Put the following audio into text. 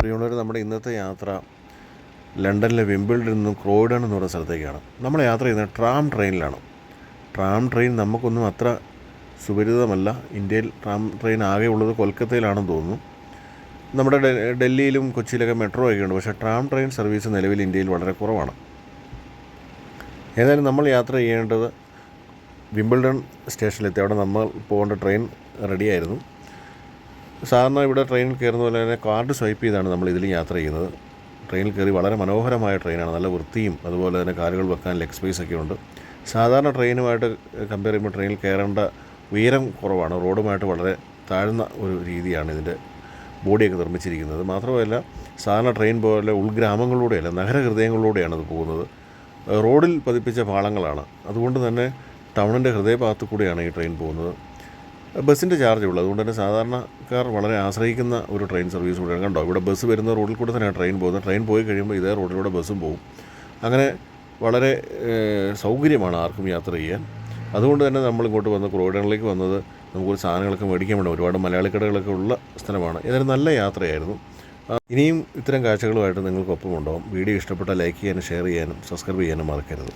പ്രിയമുള്ളവർ നമ്മുടെ ഇന്നത്തെ യാത്ര ലണ്ടനിലെ വിംബിൾഡിൽ നിന്നും ക്രോയിഡൺ എന്ന് പറയുന്ന സ്ഥലത്തേക്കാണ്. നമ്മൾ യാത്ര ചെയ്യുന്നത് ട്രാം ട്രെയിനിലാണ്. ട്രാം ട്രെയിൻ നമുക്കൊന്നും അത്ര സുപരിതമല്ല ഇന്ത്യയിൽ ട്രാം ട്രെയിൻ ആകെ ഉള്ളത് കൊൽക്കത്തയിലാണെന്ന് തോന്നുന്നു. നമ്മുടെ ഡൽഹിയിലും കൊച്ചിയിലൊക്കെ മെട്രോ ഒക്കെ ഉണ്ട്. പക്ഷേ ട്രാം ട്രെയിൻ സർവീസ് നിലവിൽ ഇന്ത്യയിൽ വളരെ കുറവാണ്. ഏതായാലും നമ്മൾ യാത്ര ചെയ്യേണ്ടത് വിംബിൾഡൺ സ്റ്റേഷനിലെത്തി. അവിടെ നമ്മൾ പോകേണ്ട ട്രെയിൻ റെഡിയായിരുന്നു. സാധാരണ ഇവിടെ ട്രെയിനിൽ കയറുന്ന പോലെ തന്നെ കാർഡ് സ്വൈപ്പ് ചെയ്താണ് നമ്മൾ ഇതിൽ യാത്ര ചെയ്യുന്നത്. ട്രെയിനിൽ കയറി വളരെ മനോഹരമായ ട്രെയിനാണ്. നല്ല വൃത്തിയും അതുപോലെ തന്നെ കാലുകൾ വെക്കാൻ ലെഗ് സ്പേസ് ഒക്കെ ഉണ്ട്. സാധാരണ ട്രെയിനുമായിട്ട് കമ്പയർ ചെയ്യുമ്പോൾ ട്രെയിനിൽ കയറേണ്ട ഉയരം കുറവാണ്. റോഡുമായിട്ട് വളരെ താഴ്ന്ന ഒരു രീതിയാണ് ഇതിന്റെ ബോഡിയൊക്കെ നിർമ്മിച്ചിരിക്കുന്നത്. മാത്രമല്ല സാധാരണ ട്രെയിൻ പോലെ ഉൾഗ്രാമങ്ങളിലൂടെയല്ല നഗരഹൃദയങ്ങളിലൂടെയാണ് അത് പോകുന്നത്. റോഡിൽ പതിപ്പിച്ച പാളങ്ങളാണ്. അതുകൊണ്ട് തന്നെ ടൗണിന്റെ ഹൃദയഭാഗത്തു കൂടിയാണ് ഈ ട്രെയിൻ പോകുന്നത്. ബസ്സിന്റെ ചാർജ് ഉള്ളൂ. അതുകൊണ്ട് തന്നെ സാധാരണക്കാർ വളരെ ആശ്രയിക്കുന്ന ഒരു ട്രെയിൻ സർവീസ് കൂടെയാണ്. കണ്ടോ? ഇവിടെ ബസ് വരുന്ന റോഡിൽ കൂടെ തന്നെയാണ് ട്രെയിൻ പോകുന്നത്. ട്രെയിൻ പോയി കഴിയുമ്പോൾ ഇതേ റോഡിലൂടെ ബസ്സും പോകും. അങ്ങനെ വളരെ സൗകര്യമാണ് ആർക്കും യാത്ര ചെയ്യാൻ. അതുകൊണ്ട് തന്നെ നമ്മൾ ഇങ്ങോട്ട് വന്ന് ക്രോയിഡങ്ങളിലേക്ക് വന്നത് നമുക്കൊരു സാധനങ്ങളൊക്കെ മേടിക്കാൻ വേണ്ട ഒരുപാട് മലയാളി കടകളൊക്കെ ഉള്ള സ്ഥലമാണ്. ഇതൊരു നല്ല യാത്രയായിരുന്നു. ഇനിയും ഇത്തരം കാഴ്ചകളുമായിട്ട് നിങ്ങൾക്കൊപ്പം ഉണ്ടാവും വീഡിയോ ഇഷ്ടപ്പെട്ടാൽ ലൈക്ക് ചെയ്യാനും ഷെയർ ചെയ്യാനും സബ്സ്ക്രൈബ് ചെയ്യാനും മറക്കരുത്.